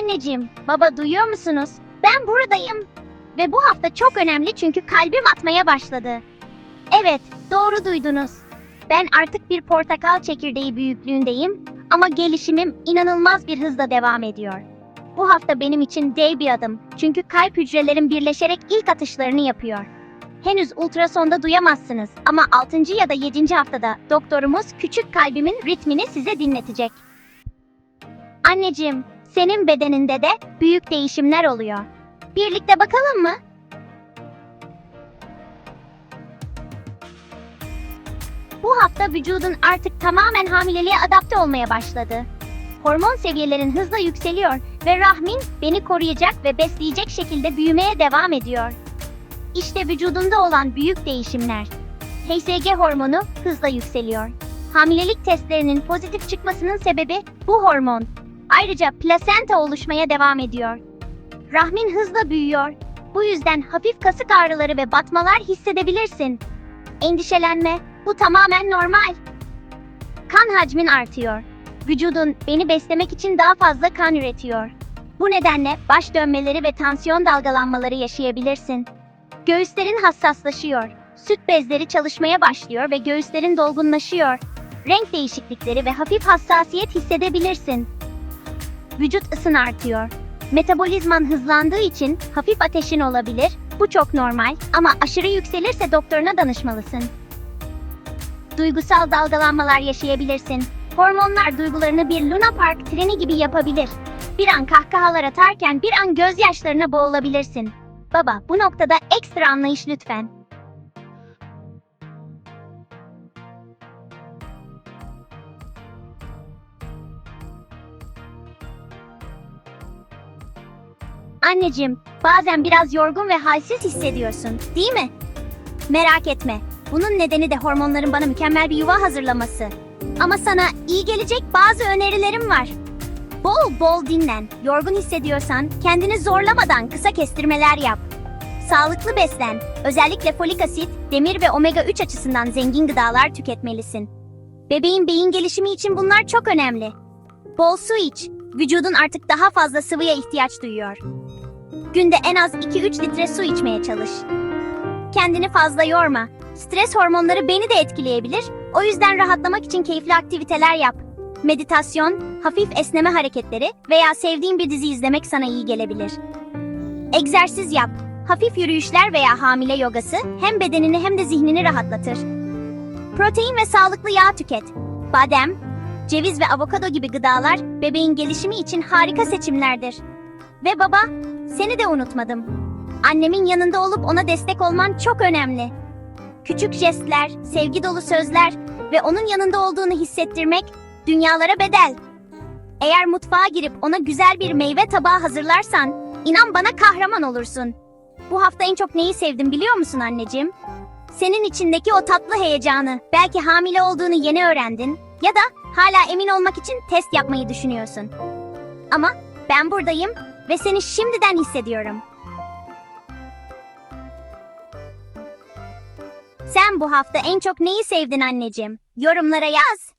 Anneciğim, baba duyuyor musunuz? Ben buradayım. Ve bu hafta çok önemli çünkü kalbim atmaya başladı. Evet, doğru duydunuz. Ben artık bir portakal çekirdeği büyüklüğündeyim ama gelişimim inanılmaz bir hızla devam ediyor. Bu hafta benim için dev bir adım. Çünkü kalp hücrelerim birleşerek ilk atışlarını yapıyor. Henüz ultrasonda duyamazsınız ama 6. ya da 7. haftada doktorumuz küçük kalbimin ritmini size dinletecek. Anneciğim, senin bedeninde de büyük değişimler oluyor. Birlikte bakalım mı? Bu hafta vücudun artık tamamen hamileliğe adapte olmaya başladı. Hormon seviyelerin hızla yükseliyor ve rahmin beni koruyacak ve besleyecek şekilde büyümeye devam ediyor. İşte vücudunda olan büyük değişimler. HCG hormonu hızla yükseliyor. Hamilelik testlerinin pozitif çıkmasının sebebi bu hormon. Ayrıca plasenta oluşmaya devam ediyor. Rahmin hızla büyüyor. Bu yüzden hafif kasık ağrıları ve batmalar hissedebilirsin. Endişelenme, bu tamamen normal. Kan hacmin artıyor. Vücudun beni beslemek için daha fazla kan üretiyor. Bu nedenle baş dönmeleri ve tansiyon dalgalanmaları yaşayabilirsin. Göğüslerin hassaslaşıyor. Süt bezleri çalışmaya başlıyor ve göğüslerin dolgunlaşıyor. Renk değişiklikleri ve hafif hassasiyet hissedebilirsin. Vücut ısın artıyor. Metabolizman hızlandığı için hafif ateşin olabilir. Bu çok normal ama aşırı yükselirse doktoruna danışmalısın. Duygusal dalgalanmalar yaşayabilirsin. Hormonlar duygularını bir Luna Park treni gibi yapabilir. Bir an kahkahalar atarken bir an gözyaşlarına boğulabilirsin. Baba, bu noktada ekstra anlayış lütfen. Anneciğim, bazen biraz yorgun ve halsiz hissediyorsun, değil mi? Merak etme. Bunun nedeni de hormonların bana mükemmel bir yuva hazırlaması. Ama sana iyi gelecek bazı önerilerim var. Bol bol dinlen. Yorgun hissediyorsan kendini zorlamadan kısa kestirmeler yap. Sağlıklı beslen. Özellikle folik asit, demir ve omega 3 açısından zengin gıdalar tüketmelisin. Bebeğin beyin gelişimi için bunlar çok önemli. Bol su iç. Vücudun artık daha fazla sıvıya ihtiyaç duyuyor. Günde en az 2-3 litre su içmeye çalış. Kendini fazla yorma. Stres hormonları beni de etkileyebilir. O yüzden rahatlamak için keyifli aktiviteler yap. Meditasyon, hafif esneme hareketleri veya sevdiğin bir dizi izlemek sana iyi gelebilir. Egzersiz yap. Hafif yürüyüşler veya hamile yogası hem bedenini hem de zihnini rahatlatır. Protein ve sağlıklı yağ tüket. Badem, ceviz ve avokado gibi gıdalar bebeğin gelişimi için harika seçimlerdir. Ve baba, seni de unutmadım. Annemin yanında olup ona destek olman çok önemli. Küçük jestler, sevgi dolu sözler ve onun yanında olduğunu hissettirmek dünyalara bedel. Eğer mutfağa girip ona güzel bir meyve tabağı hazırlarsan, inan bana kahraman olursun. Bu hafta en çok neyi sevdim biliyor musun anneciğim? Senin içindeki o tatlı heyecanı. Belki hamile olduğunu yeni öğrendin ya da hala emin olmak için test yapmayı düşünüyorsun. Ama ben buradayım ve seni şimdiden hissediyorum. Sen bu hafta en çok neyi sevdin anneciğim? Yorumlara yaz.